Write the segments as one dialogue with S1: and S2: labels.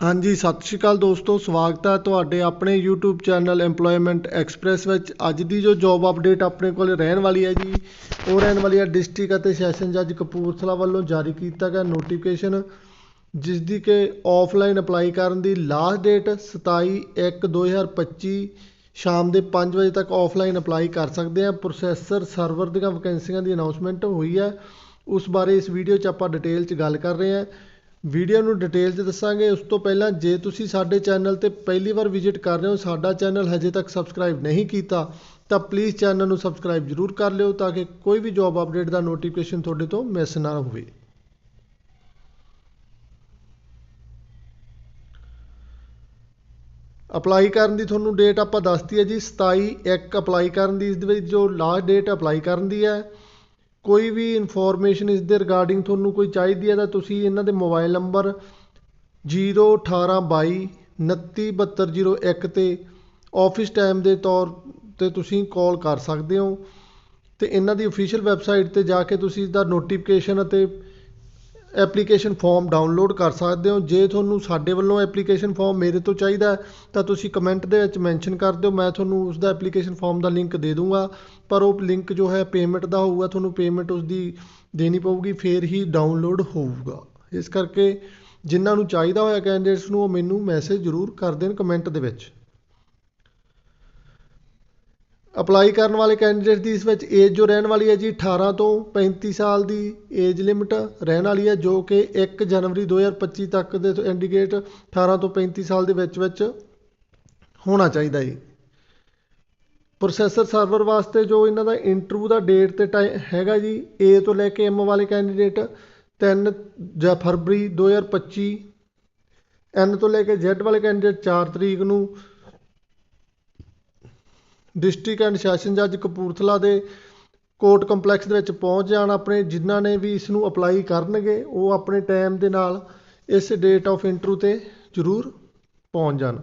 S1: ਹਾਂਜੀ, ਸਤਿ ਸ਼੍ਰੀ ਅਕਾਲ ਦੋਸਤੋ, ਸਵਾਗਤ ਹੈ ਤੁਹਾਡੇ ਆਪਣੇ YouTube ਚੈਨਲ EMPLOYMENT ਐਕਸਪ੍ਰੈਸ ਵਿੱਚ। ਅੱਜ ਦੀ ਜੋ ਜੌਬ ਅਪਡੇਟ ਆਪਣੇ ਕੋਲ ਰਹਿਣ ਵਾਲੀ ਹੈ ਜੀ, ਉਹ ਰਹਿਣ ਵਾਲੀ ਹੈ ਡਿਸਟ੍ਰਿਕਟ ਅਤੇ ਸੈਸ਼ਨ ਜੱਜ ਕਪੂਰਥਲਾ ਵੱਲੋਂ ਜਾਰੀ ਕੀਤਾ ਗਿਆ ਨੋਟੀਫਿਕੇਸ਼ਨ ਜਿਸ ਦੀ ਕਿ ਆਫਲਾਈਨ ਅਪਲਾਈ ਕਰਨ ਦੀ ਲਾਸਟ ਡੇਟ 27/1/2025 ਸ਼ਾਮ ਦੇ 5 ਵਜੇ ਤੱਕ ਆਫਲਾਈਨ ਅਪਲਾਈ ਕਰ ਸਕਦੇ ਆ ਪ੍ਰੋਸੈਸਰ ਸਰਵਰ ਦੀਆਂ ਵੈਕੈਂਸੀਆਂ ਦੀ ਅਨਾਉਂਸਮੈਂਟ ਹੋਈ ਹੈ। ਉਸ ਬਾਰੇ ਇਸ ਵੀਡੀਓ 'ਚ ਆਪਾਂ ਡਿਟੇਲ 'ਚ ਗੱਲ ਕਰ ਰਹੇ ਹਾਂ। ਵੀਡੀਓ ਨੂੰ ਡਿਟੇਲ 'ਚ ਦੱਸਾਂਗੇ। ਉਸ ਤੋਂ ਪਹਿਲਾਂ ਜੇ ਤੁਸੀਂ ਸਾਡੇ ਚੈਨਲ ਤੇ ਪਹਿਲੀ ਵਾਰ ਵਿਜ਼ਿਟ ਕਰ ਰਹੇ ਹੋ, ਸਾਡਾ ਚੈਨਲ ਹਜੇ ਤੱਕ ਸਬਸਕ੍ਰਾਈਬ ਨਹੀਂ ਕੀਤਾ, ਤਾਂ ਪਲੀਜ਼ ਚੈਨਲ ਨੂੰ ਸਬਸਕ੍ਰਾਈਬ ਜ਼ਰੂਰ ਕਰ ਲਿਓ ਤਾਂ ਕਿ ਕੋਈ ਵੀ ਜੌਬ ਅਪਡੇਟ ਦਾ ਨੋਟੀਫਿਕੇਸ਼ਨ ਤੁਹਾਡੇ ਤੋਂ ਮਿਸ ਨਾ ਹੋਵੇ। ਅਪਲਾਈ ਕਰਨ ਦੀ ਤੁਹਾਨੂੰ ਡੇਟ ਆਪਾਂ ਦੱਸਤੀ ਹੈ ਜੀ 27 1 ਅਪਲਾਈ ਕਰਨ ਦੀ, ਇਸ ਦੇ ਵਿੱਚ ਜੋ ਲਾਸਟ ਡੇਟ ਅਪਲਾਈ ਕਰਨ ਦੀ ਹੈ ਕੋਈ ਵੀ ਇਨਫੋਰਮੇਸ਼ਨ ਇਸ ਦੇ ਰਿਗਾਰਡਿੰਗ ਤੁਹਾਨੂੰ ਕੋਈ ਚਾਹੀਦੀ ਹੈ ਤਾਂ ਤੁਸੀਂ ਇਹਨਾਂ ਦੇ ਮੋਬਾਈਲ ਨੰਬਰ 01822 297201 ਤੇ ਆਫਿਸ ਟਾਈਮ ਦੇ ਤੌਰ ਤੇ ਤੁਸੀਂ ਕਾਲ ਕਰ ਸਕਦੇ ਹੋ ਤੇ ਇਹਨਾਂ ਦੀ ਅਫੀਸ਼ੀਅਲ ਵੈਬਸਾਈਟ ਤੇ ਜਾ ਕੇ ਤੁਸੀਂ ਇਸ ਦਾ ਨੋਟੀਫਿਕੇਸ਼ਨ ਅਤੇ ਐਪਲੀਕੇਸ਼ਨ ਫਾਰਮ ਡਾਊਨਲੋਡ ਕਰ ਸਕਦੇ ਹੋ। ਜੇ ਤੁਹਾਨੂੰ ਸਾਡੇ ਵੱਲੋਂ ਐਪਲੀਕੇਸ਼ਨ ਫਾਰਮ ਮੇਰੇ ਤੋਂ ਚਾਹੀਦਾ ਤਾਂ ਤੁਸੀਂ ਕਮੈਂਟ ਦੇ ਵਿੱਚ ਮੈਂਸ਼ਨ ਕਰ ਦਿਓ। ਮੈਂ ਤੁਹਾਨੂੰ ਉਸ ਦਾ ਐਪਲੀਕੇਸ਼ਨ ਫਾਰਮ ਦਾ ਲਿੰਕ ਦੇ ਦੂੰਗਾ। ਪਰ ਉਹ ਲਿੰਕ ਜੋ ਹੈ, ਪੇਮੈਂਟ ਦਾ ਹੋਊਗਾ, ਤੁਹਾਨੂੰ ਪੇਮੈਂਟ ਉਸ ਦੀ ਦੇਣੀ ਪਊਗੀ, ਫੇਰ ਹੀ ਡਾਊਨਲੋਡ ਹੋਊਗਾ। ਇਸ ਕਰਕੇ ਜਿਨ੍ਹਾਂ ਨੂੰ ਚਾਹੀਦਾ ਹੋਇਆ ਕੈਂਡੀਡੇਟਸ ਨੂੰ ਉਹ ਮੈਨੂੰ ਮੈਸੇਜ ਜ਼ਰੂਰ ਕਰ ਦੇਣ ਕਮੈਂਟ ਦੇ ਵਿੱਚ। ਅਪਲਾਈ ਕਰਨ ਵਾਲੇ ਕੈਂਡੀਡੇਟ ਦੀ ਇਸ ਵਿੱਚ ਏਜ ਜੋ ਰਹਿਣ ਵਾਲੀ ਹੈ ਜੀ 18 ਤੋਂ 35 ਸਾਲ ਦੀ ਏਜ ਲਿਮਟ ਰਹਿਣ ਵਾਲੀ ਹੈ, ਜੋ ਕਿ 1 ਜਨਵਰੀ 2025 ਤੱਕ ਦੇ ਇੰਡੀਕੇਟ 18 ਤੋਂ 35 ਸਾਲ ਦੇ ਵਿੱਚ ਵਿੱਚ ਹੋਣਾ ਚਾਹੀਦਾ ਜੀ। ਪ੍ਰੋਸੈਸਰ ਸਰਵਰ ਵਾਸਤੇ ਜੋ ਇਹਨਾਂ ਦਾ ਇੰਟਰਵਿਊ ਦਾ ਡੇਟ ਤੇ ਟਾਈਮ ਹੈਗਾ ਜੀ ਏ ਤੋਂ ਲੈ ਕੇ ਐਮ ਵਾਲੇ ਕੈਂਡੀਡੇਟ 3 ਜਾਂ ਫਰਵਰੀ 2025 ਐਨ ਤੋਂ ਲੈ ਕੇ ਜ਼ੈਡ ਵਾਲੇ ਕੈਂਡੀਡੇਟ 4 ਤਰੀਕ ਨੂੰ ਡਿਸਟ੍ਰਿਕਟ ਐਂਡ ਸੈਸ਼ਨ ਜੱਜ ਕਪੂਰਥਲਾ ਦੇ ਕੋਰਟ ਕੰਪਲੈਕਸ ਦੇ ਵਿੱਚ ਪਹੁੰਚ ਜਾਣ ਆਪਣੇ ਜਿਨ੍ਹਾਂ ਨੇ ਵੀ ਇਸ ਨੂੰ ਅਪਲਾਈ ਕਰਨਗੇ, ਉਹ ਆਪਣੇ ਟਾਈਮ ਦੇ ਨਾਲ ਇਸ ਡੇਟ ਆਫ ਇੰਟਰਵਿਊ ਤੇ ਜ਼ਰੂਰ ਪਹੁੰਚ ਜਾਣ।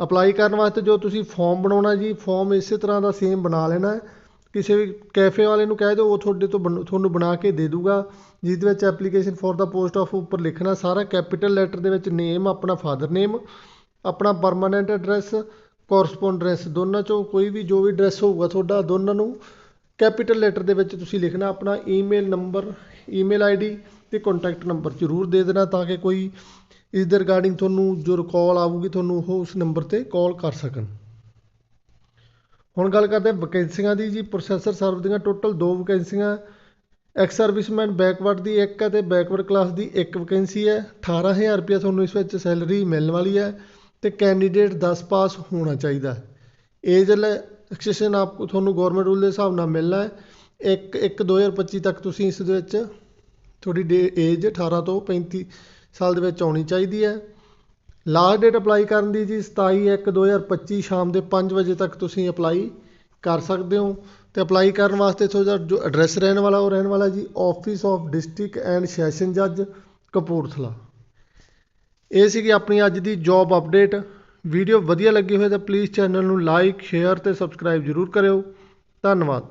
S1: ਅਪਲਾਈ ਕਰਨ ਵਾਸਤੇ ਜੋ ਤੁਸੀਂ ਫਾਰਮ ਬਣਾਉਣਾ ਜੀ, ਫਾਰਮ ਇਸੇ ਤਰ੍ਹਾਂ ਦਾ ਸੇਮ ਬਣਾ ਲੈਣਾ। ਕਿਸੇ ਵੀ ਕੈਫੇ ਵਾਲੇ ਨੂੰ ਕਹਿ ਦਿਓ, ਉਹ ਤੁਹਾਡੇ ਤੋਂ ਤੁਹਾਨੂੰ ਬਣਾ ਕੇ ਦੇ ਦੂਗਾ, ਜਿਸ ਦੇ ਵਿੱਚ ਐਪਲੀਕੇਸ਼ਨ ਫॉर ਦਾ ਪੋਸਟ ਆਫ ਉੱਪਰ ਲਿਖਣਾ ਸਾਰਾ ਕੈਪੀਟਲ ਲੈਟਰ ਦੇ ਵਿੱਚ ਨੇਮ ਆਪਣਾ ਫਾਦਰ ਨੇਮ ਆਪਣਾ ਪਰਮਾਨੈਂਟ ਐਡਰੈਸ ਕੋਰਸਪੋਂਡੈਂਸ ਦੋਨਾਂ ਚੋਂ ਕੋਈ ਵੀ ਜੋ ਵੀ ਡਰੈਸ ਹੋਊਗਾ ਤੁਹਾਡਾ, ਦੋਨਾਂ ਨੂੰ ਕੈਪੀਟਲ ਲੈਟਰ ਦੇ ਵਿੱਚ ਤੁਸੀਂ ਲਿਖਣਾ ਆਪਣਾ ਈਮੇਲ ਨੰਬਰ ਈਮੇਲ ਆਈਡੀ ਤੇ ਕੰਟੈਕਟ ਨੰਬਰ ਜ਼ਰੂਰ ਦੇ ਦੇਣਾ ਤਾਂ ਕਿ ਕੋਈ ਇਸ ਦੇ ਰਿਗਾਰਡਿੰਗ ਤੁਹਾਨੂੰ ਜੋ ਕਾਲ ਆਊਗੀ ਤੁਹਾਨੂੰ ਉਹ ਉਸ ਨੰਬਰ ਤੇ ਕਾਲ ਕਰ ਸਕਣ। ਹੁਣ ਗੱਲ ਕਰਦੇ ਹਾਂ ਵੈਕੈਂਸੀਆਂ ਦੀ ਜੀ ਪ੍ਰੋਸੈਸਰ ਸਰਵ ਦੀਆਂ ਟੋਟਲ ਦੋ ਵੈਕੈਂਸੀਆਂ ਐਕਸ ਸਰਵਿਸਮੈਨ ਬੈਕਵਰਡ ਦੀ ਇੱਕ ਹੈ ਤੇ ਬੈਕਵਰਡ ਕਲਾਸ ਦੀ ਇੱਕ ਵੈਕੈਂਸੀ ਹੈ 18000 ਰੁਪਏ ਤੁਹਾਨੂੰ ਇਸ ਵਿੱਚ ਸੈਲਰੀ ਮਿਲਣ ਵਾਲੀ ਹੈ। ਤੇ ਕੈਂਡੀਡੇਟ 10 ਪਾਸ ਹੋਣਾ ਚਾਹੀਦਾ ਹੈ। ਏਜ ਰਿਲੈਕਸੇਸ਼ਨ ਆਪ ਤੁਹਾਨੂੰ ਗਵਰਨਮੈਂਟ ਰੂਲ ਦੇ ਹਿਸਾਬ ਨਾਲ ਮਿਲਣਾ ਹੈ 1 1 2025 ਤੱਕ ਤੁਸੀਂ ਇਸ ਦੇ ਵਿੱਚ ਤੁਹਾਡੀ ਏਜ 18 ਤੋਂ 35 ਸਾਲ ਦੇ ਵਿੱਚ ਆਉਣੀ ਚਾਹੀਦੀ ਹੈ। ਲਾਸਟ ਡੇਟ ਅਪਲਾਈ ਕਰਨ ਦੀ ਜੀ 27 1 2025 ਸ਼ਾਮ ਦੇ 5 ਵਜੇ ਤੱਕ ਤੁਸੀਂ ਅਪਲਾਈ ਕਰ ਸਕਦੇ ਹੋ ਤੇ ਅਪਲਾਈ ਕਰਨ ਵਾਸਤੇ ਤੁਹਾਡਾ ਜੋ ਐਡਰੈਸ ਰਹਿਣ ਵਾਲਾ ਉਹ ਰਹਿਣ ਵਾਲਾ ਜੀ office of district and session ਜੱਜ ਕਪੂਰਥਲਾ। ਇਹ ਸੀਗੀ ਆਪਣੀ ਅੱਜ ਦੀ ਜੌਬ ਅਪਡੇਟ ਵੀਡੀਓ ਵਧੀਆ ਲੱਗੀ ਹੋਵੇ ਤਾਂ ਪਲੀਜ਼ ਚੈਨਲ ਨੂੰ ਲਾਈਕ ਸ਼ੇਅਰ ਤੇ ਸਬਸਕ੍ਰਾਈਬ ਜ਼ਰੂਰ ਕਰਿਓ। ਧੰਨਵਾਦ।